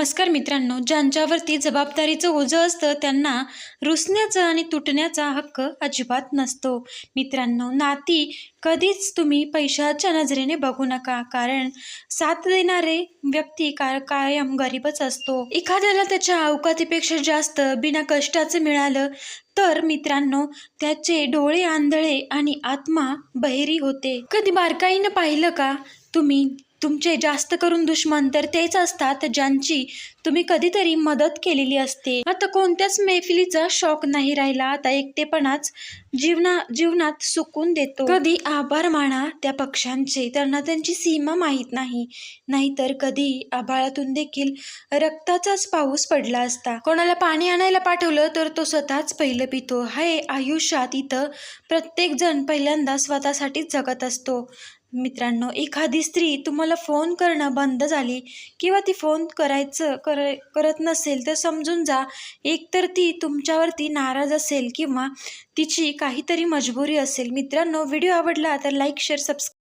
नमस्कार मित्रांनो ज्यांच्यावरती जबाबदारीचं ओझं असतं त्यांना रुसण्याचा आणि तुटण्याचा हक्क अजिबात नसतो. मित्रांनो नाती कधीच तुम्ही पैशाच्या नजरेने बघू नका कारण साथ देणारे व्यक्ती का कायम गरीबच असतो. एखाद्याला त्याच्या अवकातीपेक्षा जास्त बिना कष्टाचं मिळालं तर मित्रांनो त्याचे डोळे आंधळे आणि आत्मा बहिरी होते. कधी बारकाईनं पाहिलं का? तुम्ही तुमचे जास्त करून दुश्मन तर तेच असतात ज्यांची तुम्ही कधीतरी मदत केलेली असते. आता कोणत्याच मैफिलीचा शौक नाही राहिला. आता एकटेपणाच जीवना जीवनात सुकून देतो. कधी आभार माना त्या पक्ष्यांचे त्यांना त्यांची सीमा माहीत नाही. नाहीतर कधी आभाळातून देखील रक्ताचाच पाऊस पडला असता. कोणाला पाणी आणायला पाठवलं तर तो स्वतःच पहिलं पितो. हे आयुष्यात इथं प्रत्येक जण पहिल्यांदा स्वतःसाठीच जगत असतो. मित्रांनो एखादी स्त्री तुम्हाला फोन करणं बंद झाली किंवा ती फोन करायचं कर करत नसेल तर समजून जा. एकतर ती तुमच्यावरती नाराज असेल किंवा तिची काहीतरी मजबुरी असेल. मित्रांनो व्हिडिओ आवडला तर लाईक शेअर सबस्क्राईब